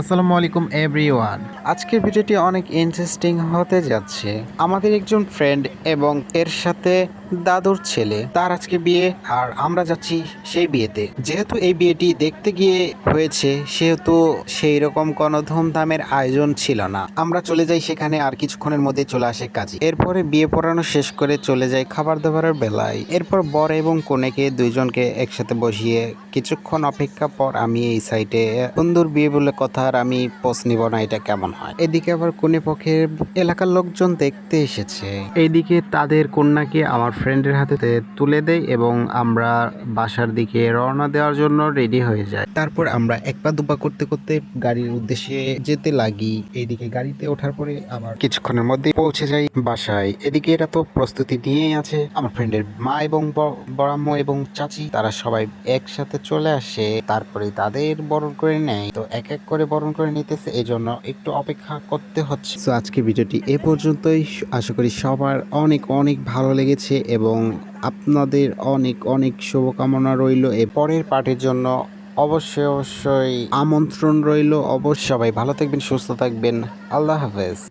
আসসালামু আলাইকুম এভরিওয়ান। আজকের ভিডিওটি অনেক ইন্টারেস্টিং হতে যাচ্ছে। আমাদের একজন ফ্রেন্ড এবং এর সাথে দাদুর ছেলে, তার আজকে বিয়ে, আর আমরা যাচ্ছি সেই বিয়েতে। যেহেতু এই বিয়েটি দেখতে গিয়ে হয়েছে, সেহেতু সেই রকম কোনো ধুমধামের আয়োজন ছিল না। আমরা চলে যাই সেখানে, আর কিছুক্ষণের মধ্যে চলে আসে কাজী। এরপরে বিয়ে পড়ানো শেষ করে চলে যাই খাবার দাবারের বেলায়। এরপর বর এবং কনেকে দুইজনকে একসাথে বসিয়ে কিছুক্ষণ অপেক্ষা পর আমি এই সাইটে সুন্দর বিয়ে বলে কথা আর আমি পোস্ট নিব না, এটা কেমন হয়? এদিকে আবার কনে পক্ষের এলাকার লোকজন দেখতে এসেছে। এইদিকে তাদের কন্যাকে আমার ফ্রেন্ডের হাতে তুলে দেয় এবং আমরা বাসার দিকে রওনা দেওয়ার জন্য রেডি হয়ে যাই। তারপর আমরা এক পা দুপা করতে করতে গাড়ির উদ্দেশ্যে যেতে লাগি। এইদিকে গাড়িতে ওঠার পরে আবার কিছুক্ষণের মধ্যে পৌঁছে যাই বাসায়। এদিকে এরা তো প্রস্তুতি নিয়েই আছে। আমার ফ্রেন্ডের মা এবং বড়াম্মু এবং চাচি, তারা সবাই একসাথে চলে আসে। তারপরে তাদের বরণ করে নেয়। তো এক এক করে বরণ করে নিতেছে এই জন্য একটু অপেক্ষা করতে হচ্ছে। তো আজকে ভিডিওটি এ পর্যন্তই। আশা করি সবার অনেক অনেক ভালো লেগেছে এবং আপনাদের অনেক অনেক শুভকামনা রইল। এ পরের পার্টির জন্য অবশ্যই অবশ্যই আমন্ত্রণ রইল। অবশ্যই সবাই ভালো থাকবেন, সুস্থ থাকবেন। আল্লাহ হাফেজ।